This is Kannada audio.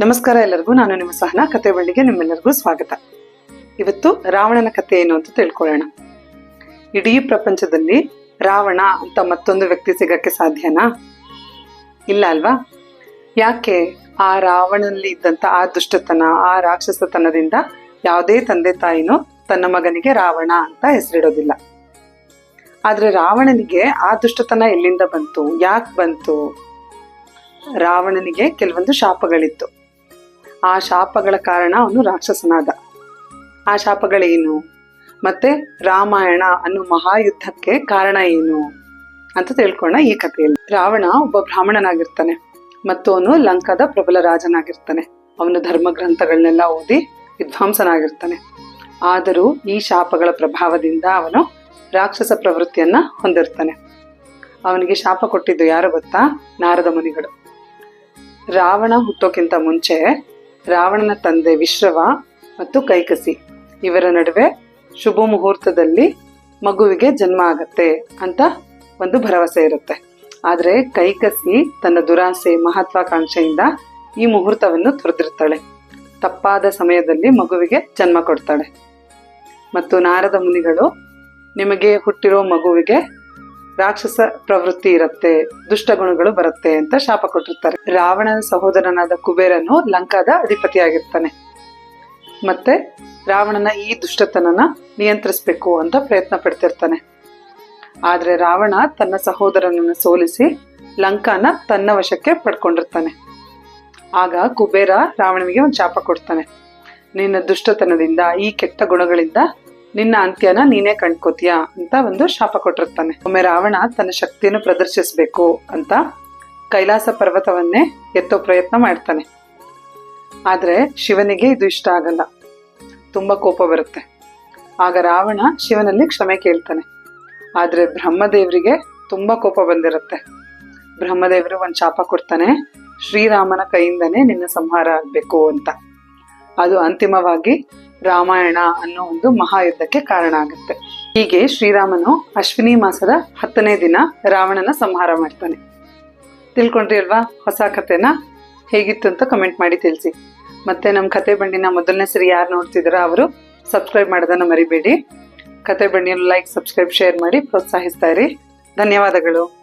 ನಮಸ್ಕಾರ ಎಲ್ಲರಿಗೂ. ನಾನು ನಿಮ್ಮ ಸಹನಾ. ಕತೆ ಬಳ್ಳಿಗೆ ನಿಮ್ಮೆಲ್ಲರಿಗೂ ಸ್ವಾಗತ. ಇವತ್ತು ರಾವಣನ ಕಥೆ ಏನು ಅಂತ ತಿಳ್ಕೊಳ್ಳೋಣ. ಇಡೀ ಪ್ರಪಂಚದಲ್ಲಿ ರಾವಣ ಅಂತ ಮತ್ತೊಂದು ವ್ಯಕ್ತಿ ಸಿಗಕ್ಕೆ ಸಾಧ್ಯನಾ? ಇಲ್ಲ ಅಲ್ವಾ? ಯಾಕೆ ಆ ರಾವಣನಲ್ಲಿ ಇದ್ದಂತ ಆ ದುಷ್ಟತನ, ಆ ರಾಕ್ಷಸತನದಿಂದ ಯಾವುದೇ ತಂದೆ ತಾಯಿನೂ ತನ್ನ ಮಗನಿಗೆ ರಾವಣ ಅಂತ ಹೆಸರಿಡೋದಿಲ್ಲ. ಆದರೆ ರಾವಣನಿಗೆ ಆ ದುಷ್ಟತನ ಎಲ್ಲಿಂದ ಬಂತು? ಯಾಕೆ ಬಂತು? ರಾವಣನಿಗೆ ಕೆಲವೊಂದು ಶಾಪಗಳಿತ್ತು. ಆ ಶಾಪಗಳ ಕಾರಣ ಅವನು ರಾಕ್ಷಸನಾದ. ಆ ಶಾಪಗಳೇನು? ಮತ್ತೆ ರಾಮಾಯಣ ಅನ್ನೋ ಮಹಾಯುದ್ಧಕ್ಕೆ ಕಾರಣ ಏನು? ಅಂತ ತಿಳ್ಕೊಳ್ಳೋಣ ಈ ಕಥೆಯಲ್ಲಿ. ರಾವಣ ಒಬ್ಬ ಬ್ರಾಹ್ಮಣನಾಗಿರ್ತಾನೆ. ಮತ್ತು ಅವನು ಲಂಕಾದ ಪ್ರಬಲ ರಾಜನಾಗಿರ್ತಾನೆ. ಅವನ ಧರ್ಮ ಗ್ರಂಥಗಳನ್ನೆಲ್ಲ ಓದಿ ವಿದ್ವಾಂಸನಾಗಿರ್ತಾನೆ. ಆದರೂ ಈ ಶಾಪಗಳ ಪ್ರಭಾವದಿಂದ ಅವನು ರಾಕ್ಷಸ ಪ್ರವೃತ್ತಿಯನ್ನ ಹೊಂದಿರ್ತಾನೆ. ಅವನಿಗೆ ಶಾಪ ಕೊಟ್ಟಿದ್ದು ಯಾರು ಗೊತ್ತಾ? ನಾರದ ಮುನಿಗಳು. ರಾವಣ ಹುಟ್ಟೋಕ್ಕಿಂತ ಮುಂಚೆ ರಾವಣನ ತಂದೆ ವಿಶ್ರವ ಮತ್ತು ಕೈಕಸಿ. ಇವರ ನಡುವೆ ಶುಭ ಮುಹೂರ್ತದಲ್ಲಿ ಮಗುವಿಗೆ ಜನ್ಮ ಆಗತ್ತೆ ಅಂತ ಒಂದು ಭರವಸೆ ಇರುತ್ತೆ. ಆದರೆ ಕೈಕಸಿ ತನ್ನ ದುರಾಸೆ ಮಹತ್ವಾಕಾಂಕ್ಷೆಯಿಂದ ಈ ಮುಹೂರ್ತವನ್ನು ತೊರೆದಿರ್ತಾಳೆ. ತಪ್ಪಾದ ಸಮಯದಲ್ಲಿ ಮಗುವಿಗೆ ಜನ್ಮ ಕೊಡ್ತಾಳೆ. ಮತ್ತು ನಾರದ ಮುನಿಗಳು ನಿಮಗೆ ಹುಟ್ಟಿರೋ ಮಗುವಿಗೆ ರಾಕ್ಷಸ ಪ್ರವೃತ್ತಿ ಇರುತ್ತೆ ದುಷ್ಟ ಗುಣಗಳು ಬರುತ್ತೆ ಅಂತ ಶಾಪ ಕೊಟ್ಟಿರ್ತಾರೆ. ರಾವಣನ ಸಹೋದರನಾದ ಕುಬೇರನು ಲಂಕಾದ ಅಧಿಪತಿಯಾಗಿರ್ತಾನೆ. ಮತ್ತೆ ರಾವಣನ ಈ ದುಷ್ಟತನನ ನಿಯಂತ್ರಿಸಬೇಕು ಅಂತ ಪ್ರಯತ್ನ ಪಡ್ತಿರ್ತಾನೆ. ಆದ್ರೆ ರಾವಣ ತನ್ನ ಸಹೋದರನನ್ನು ಸೋಲಿಸಿ ಲಂಕಾನ ತನ್ನ ವಶಕ್ಕೆ ಪಡ್ಕೊಂಡಿರ್ತಾನೆ. ಆಗ ಕುಬೇರ ರಾವಣನಿಗೆ ಒಂದು ಶಾಪ ಕೊಡ್ತಾನೆ. ನಿನ್ನ ದುಷ್ಟತನದಿಂದ ಈ ಕೆಟ್ಟ ಗುಣಗಳಿಂದ ನಿನ್ನ ಅಂತ್ಯನ ನೀನೇ ಕಂಡ್ಕೋತೀಯ ಅಂತ ಒಂದು ಶಾಪ ಕೊಟ್ಟಿರ್ತಾನೆ. ಒಮ್ಮೆ ರಾವಣ ತನ್ನ ಶಕ್ತಿಯನ್ನು ಪ್ರದರ್ಶಿಸಬೇಕು ಅಂತ ಕೈಲಾಸ ಪರ್ವತವನ್ನೇ ಎತ್ತೋ ಪ್ರಯತ್ನ ಮಾಡ್ತಾನೆ. ಆದರೆ ಶಿವನಿಗೆ ಇದು ಇಷ್ಟ ಆಗಲ್ಲ. ತುಂಬ ಕೋಪ ಬರುತ್ತೆ. ಆಗ ರಾವಣ ಶಿವನಲ್ಲಿ ಕ್ಷಮೆ ಕೇಳ್ತಾನೆ. ಆದರೆ ಬ್ರಹ್ಮದೇವರಿಗೆ ತುಂಬಾ ಕೋಪ ಬಂದಿರುತ್ತೆ. ಬ್ರಹ್ಮದೇವರು ಒಂದು ಶಾಪ ಕೊಡ್ತಾನೆ, ಶ್ರೀರಾಮನ ಕೈಯಿಂದನೇ ನಿನ್ನ ಸಂಹಾರ ಆಗ್ಬೇಕು ಅಂತ. ಅದು ಅಂತಿಮವಾಗಿ ರಾಮಾಯಣ ಅನ್ನೋ ಒಂದು ಮಹಾಯುದ್ಧಕ್ಕೆ ಕಾರಣ ಆಗುತ್ತೆ. ಹೀಗೆ ಶ್ರೀರಾಮನು ಅಶ್ವಿನಿ ಮಾಸದ ಹತ್ತನೇ ದಿನ ರಾವಣನ ಸಂಹಾರ ಮಾಡ್ತಾನೆ. ತಿಳ್ಕೊಂಡ್ರಿ ಅಲ್ವಾ ಹೊಸ ಕಥೆನ? ಹೇಗಿತ್ತು ಅಂತ ಕಮೆಂಟ್ ಮಾಡಿ ತಿಳಿಸಿ. ಮತ್ತೆ ನಮ್ಮ ಕತೆ ಬಂಡಿನ ಮೊದಲನೇ ಸರಿ ಯಾರು ನೋಡ್ತಿದ್ರ ಅವರು ಸಬ್ಸ್ಕ್ರೈಬ್ ಮಾಡೋದನ್ನು ಮರಿಬೇಡಿ. ಕತೆ ಬಂಡಿಯನ್ನು ಲೈಕ್ ಸಬ್ಸ್ಕ್ರೈಬ್ ಶೇರ್ ಮಾಡಿ ಪ್ರೋತ್ಸಾಹಿಸ್ತಾ ಇರಿ. ಧನ್ಯವಾದಗಳು.